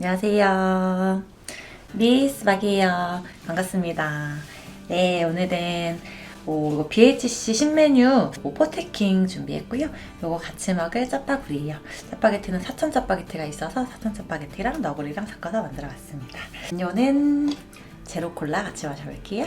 안녕하세요. 미스 박이에요. 반갑습니다. 네, 오늘은 오, 이거 BHC 신메뉴 오, 포테킹 준비했고요. 요거 같이 먹을 짜파구리예요. 짜파게티는 사천 짜파게티가 있어서 사천 짜파게티랑 너구리랑 섞어서 만들어봤습니다. 음료는 제로 콜라 같이 마셔볼게요.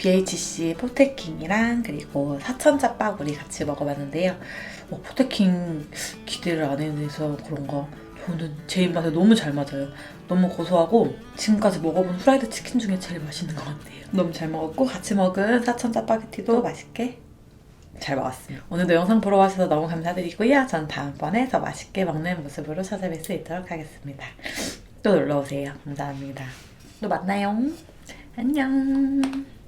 BHC 포테킹이랑 그리고 사천 짜파구리 같이 먹어봤는데요. 어, 포테킹 기대를 안 해서 그런가 저는 제 입맛에 너무 잘 맞아요. 너무 고소하고 지금까지 먹어본 후라이드 치킨 중에 제일 맛있는 것 같아요. 너무 잘 먹었고 같이 먹은 사천 짜파게티도 맛있게 잘 먹었습니다. 오늘도 영상 보러 와주셔서 너무 감사드리고요. 전 다음번에 더 맛있게 먹는 모습으로 찾아뵐 수 있도록 하겠습니다. 또 놀러오세요. 감사합니다. 또 만나요. 안녕.